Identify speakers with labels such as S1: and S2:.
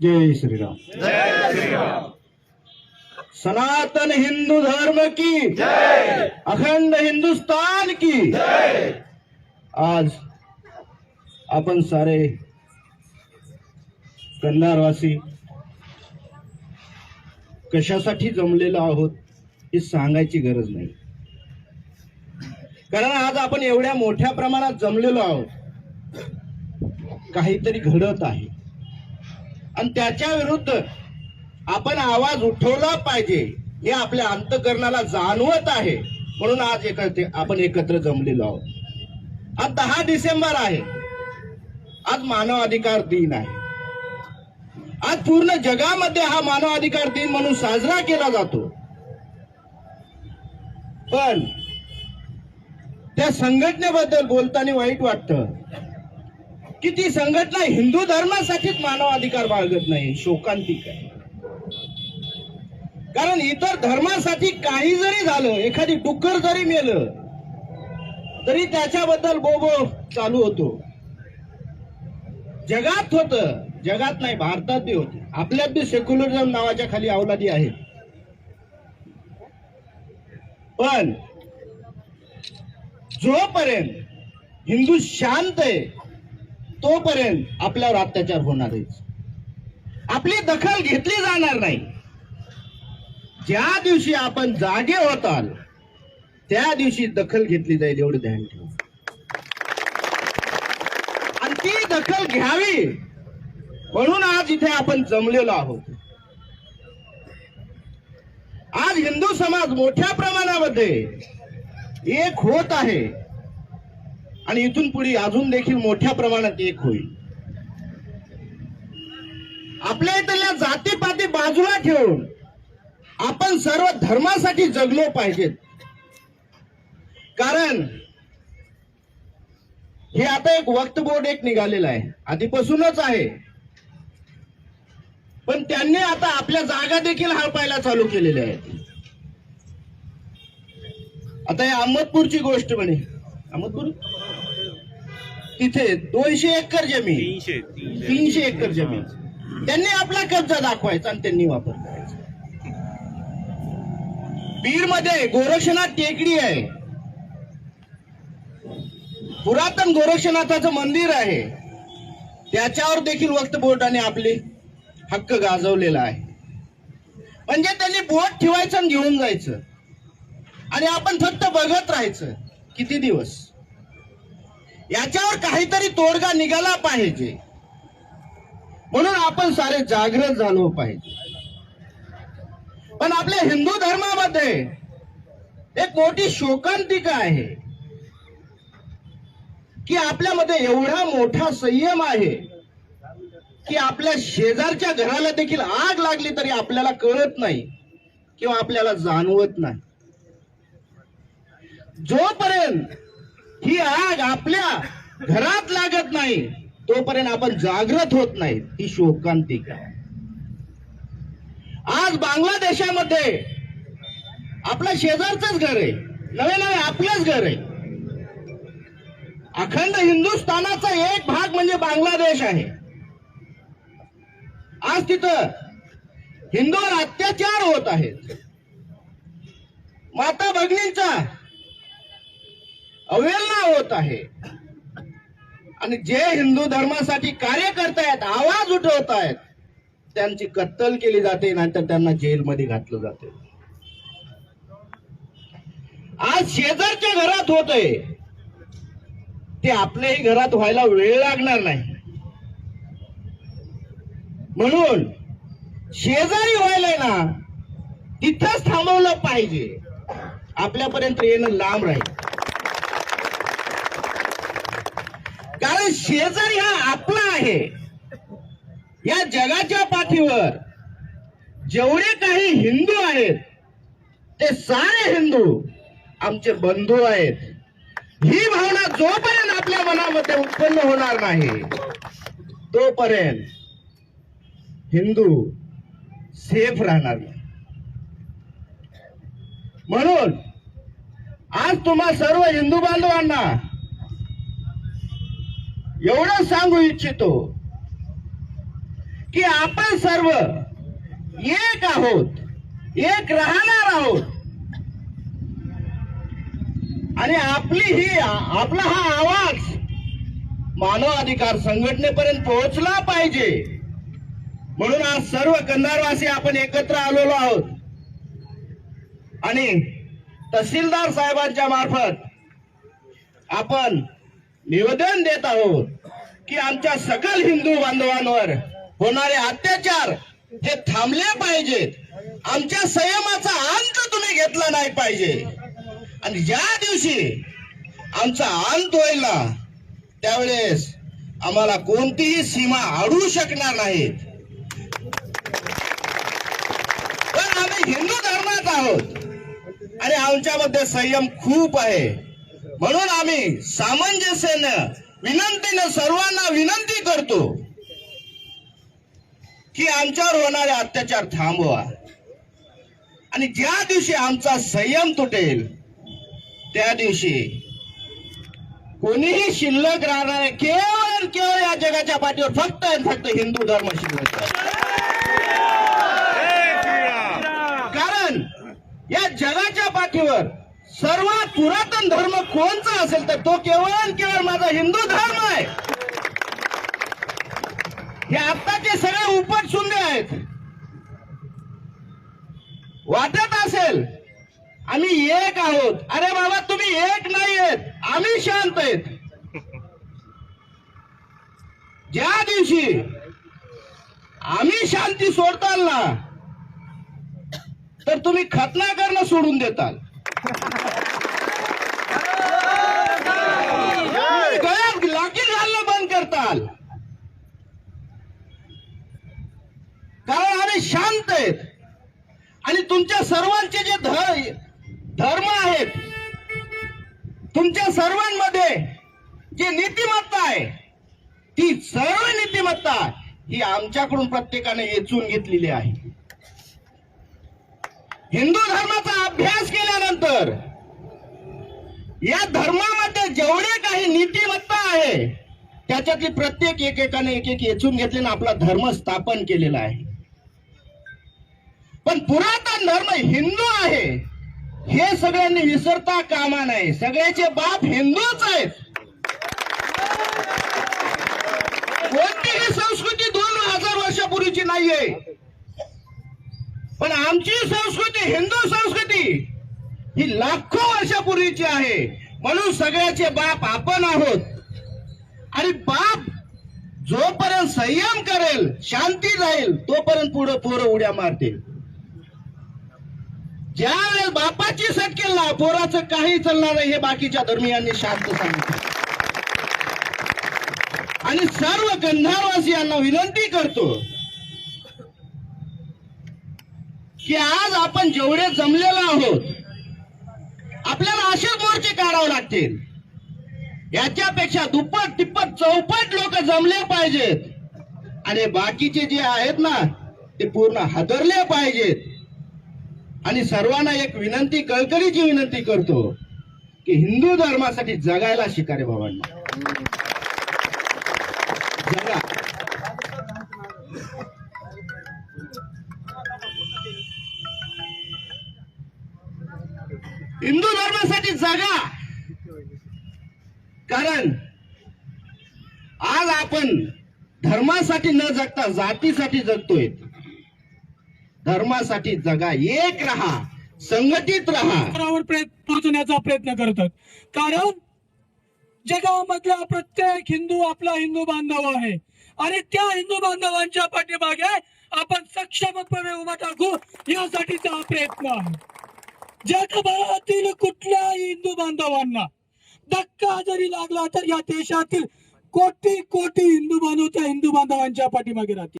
S1: जय श्रीराम। सनातन हिंदू धर्म की अखंड हिंदुस्तान की आज आपण सारे कंधारवासी कशासाठी जमलेलो आहोत हे सांगायची गरज नाही. कारण आज आपण एवढ्या मोठ्या प्रमाणात जमलेलो आहोत. काहीतरी घडत आहे. आणि त्याच्या विरुद्ध आपण आवाज उठवला पाहिजे हे आपल्या अंतकरणाला जाणवत आहे. म्हणून आज एकत्र आपण एकत्र जमलेलो आहोत. आज दहा डिसेंबर आहे. आज मानव अधिकार दिन आहे. आज पूर्ण जगामध्ये हा मानव अधिकार दिन म्हणून साजरा केला जातो. पण त्या संघटनेबद्दल बोलताना वाईट वाटतं. की ती संघटना हिंदू धर्मासाठीच मानवाधिकार बाळगत नाही शोकांतिक आहे कारण इतर धर्मासाठी काही जरी झालं एखादी डुक्कर जरी मेलं तरी त्याच्याबद्दल बोबो चालू होतो. जगात होत जगात नाही भारतात बी होते. आपल्यात बी सेक्युलरिझम नावाच्या खाली अवलादी आहे. पण जोपर्यंत हिंदू शांत आहे तोपर्यंत आपल्यावर अत्याचार होणारच आपली दखल घेतली जाणार नाही. ज्या दिवशी आपण जागे होताल त्या दिवशी दखल घेतली जाईल एवढं ध्यान ठेवा. आणि ती दखल घ्यावी म्हणून आज इथे आपण जमलेलो आहोत. आज हिंदू समाज मोठ्या प्रमाणामध्ये एक होत आहे. आणि इथून पुढे अजून देखील मोठ्या प्रमाणात एक होईल. आपल्या इथल्या जातीपाती बाजूला ठेवून आपण सर्व धर्मासाठी जगलो पाहिजेत. कारण हे आता एक वक्त बोर्ड एक निघालेला आहे. आधीपासूनच आहे. पण त्यांनी आता आपल्या जागा देखील हडपायला चालू केलेल्या आहेत. आता या अहमदपूरची गोष्ट म्हणे. अहमदपूर? तिथे दोनशे एकर जमीन.
S2: तीनशे
S1: एकर जमीन. त्यांनी आपला कब्जा दाखवायचा आणि त्यांनी वापर करायचा. बीडमध्ये गोरक्षनाथ टेकडी आहे. पुरातन गोरक्षनाथाचं मंदिर आहे. त्याच्यावर देखील वक्त बोर्डाने आपले हक्क गाजवलेला आहे. म्हणजे त्यांनी बोट ठेवायचं आणि घेऊन जायचं. आणि आपण फक्त बघत राहायचं. किती दिवस? याच्यावर काहीतरी तोडगा निघाला पाहिजे. म्हणून आपण सारे जागृत झालो पाहिजे. पण आपल्या हिंदू धर्मामध्ये एक मोठी शोकांतिका आहे. की आपल्यामध्ये एवढा मोठा संयम आहे. की आपल्या शेजारच्या घराला देखील आग लागली तरी आपल्याला कळत नाही किंवा आपल्याला जाणवत नाही. जोपर्यंत ही आग आपल्या घरात लागत नाही तोपर्यंत आपण जागृत होत नाही ही शोकांतिका आहे आज बांगलादेशामध्ये आपलं शेजारचंच घर आहे नवे नवे आपलंच घर आहे. अखंड हिंदुस्थानाचा एक भाग म्हणजे बांगलादेश आहे. आज तिथं हिंदूवर अत्याचार होत आहेत. माता भगिनींचा अवहेलना होत आहे. आणि जे हिंदू धर्मासाठी कार्य करतायत आवाज उठवत आहेत त्यांची कत्तल केली जाते नंतर त्यांना जेलमध्ये घातलं जाते. आज शेजारच्या घरात होतंय. ते आपल्याही घरात व्हायला वेळ लागणार नाही. म्हणून शेजारी व्हायलाय ना तिथंच थांबवलं पाहिजे. आपल्यापर्यंत येणं लांब राहील. कारण शेजारी हा आपला आहे. या जगाच्या पाठीवर जेवढे काही हिंदू आहेत ते सारे हिंदू आमचे बंधू आहेत. ही भावना जोपर्यंत आपल्या मनामध्ये उत्पन्न होणार नाही तोपर्यंत हिंदू सेफ राहणार नाही. म्हणून आज तुम्हा सर्व हिंदू बांधवांना एवढं सांगू इच्छितो की आपण सर्व एक आहोत एक राहणार आहोत. आणि आपली ही आपला हा आवाज मानव अधिकार संघटनेपर्यंत पोहोचला पाहिजे. म्हणून आज सर्व कंधारवासी आपण एकत्र आलेलो आहोत. आणि तहसीलदार साहेबांच्या मार्फत आपण निवेदन देत आहोत की आमच्या सकल हिंदू बांधवांवर होणारे अत्याचार हे थांबले पाहिजेत. आमच्या संयमाचा अंत तुम्ही घेतला नाही पाहिजे. आणि ज्या दिवशी आमचा अंत होईल ना त्यावेळेस आम्हाला कोणतीही सीमा अडू शकणार नाहीत. पण आम्ही हिंदू धर्मात आहोत. आणि आमच्यामध्ये संयम खूप आहे. म्हणून आम्ही सामंजस्यानं विनंतीनं सर्वांना विनंती करतो की आमच्यावर होणारे अत्याचार थांबवा. आणि ज्या दिवशी आमचा संयम तुटेल त्या दिवशी कोणीही शिल्लक राहणार केवळ केवळ या जगाच्या पाठीवर फक्त आणि फक्त हिंदू धर्म शिल्लक. कारण या जगाच्या पाठीवर सर्वात पुरातन धर्म कोणचा असेल तर तो केवळ आणि केवळ माझा हिंदू धर्म आहे. हे आत्ताचे सगळे उपट सुंदे आहेत. वाटत असेल आम्ही एक आहोत. अरे बाबा तुम्ही एक नाही आहेत. आम्ही शांत आहेत. ज्या दिवशी आम्ही शांती सोडताल ना तर तुम्ही खतना करणं सोडून देताल तुम्ही गळ्यात लाठी करताल. कारण आम्ही शांत आहेत. आणि तुमच्या सर्वांचे जे ध- धर्म आहेत तुमच्या सर्वांमध्ये जे नीतिमत्ता आहे ती सर्व नीतिमत्ता ही आमच्याकडून प्रत्येकाने येचून घेतलेली आहे. हिंदू धर्माचा अभ्यास केल्यानंतर या धर्मामध्ये जेवढे त्याच्यातली प्रत्येक एकेकाने एक एक येचून घेतले आपला धर्म स्थापन केलेला आहे. पण पुरातन धर्म हिंदू आहे. हे सगळ्यांनी विसरता कामा नये. सगळ्याचे बाप हिंदूच आहेत. कोणतीही संस्कृती दोन हजार वर्षापूर्वीची नाहीये. पण आमची संस्कृती हिंदू संस्कृती ही लाखो वर्षापूर्वीची आहे. म्हणून सगळ्याचे बाप आपण आहोत. आणि बाप जोपर्यंत संयम करेल शांती राहील तोपर्यंत पुढे पोरं उड्या मारतील. ज्या वेळेस बापाची सटकेल ना पोराचं काही चालणार नाही हे बाकीच्या धर्मियांनी शांत सांगितलं. आणि सर्व गंधारवासियांना विनंती करतो की आज आपण जेवढे जमलेलो आहोत आपल्याला असेच मोर्चे काढावे लागतील. याच्यापेक्षा दुप्पट तिप्पट चौपट लोक जमले पाहिजेत आणि बाकीचे जे आहेत ना ते पूर्ण हादरले पाहिजेत आणि सर्वांना एक विनंती कळकळीची विनंती करतो की हिंदू धर्मासाठी जगायला शिकारे बाबांना. जगा. हिंदू धर्मासाठी जगा. कारण आज आपण धर्मासाठी न जगता जातीसाठी जगतोय. धर्मासाठी जगा एक राहा संघटित राहा.
S2: पोहोचण्याचा प्रयत्न करतात. कारण जगामधला प्रत्येक हिंदू आपला हिंदू बांधव आहे. आणि त्या हिंदू बांधवांच्या पाठीमागे आपण सक्षमपणे उभा टाकू यासाठीचा प्रयत्न आहे. जगभरातील कुठल्याही हिंदू बांधवांना धक्का जरी लागला तर या देशातील कोटी कोटी हिंदू बांधव त्या हिंदू बांधवांच्या पाठीमागे राहतील.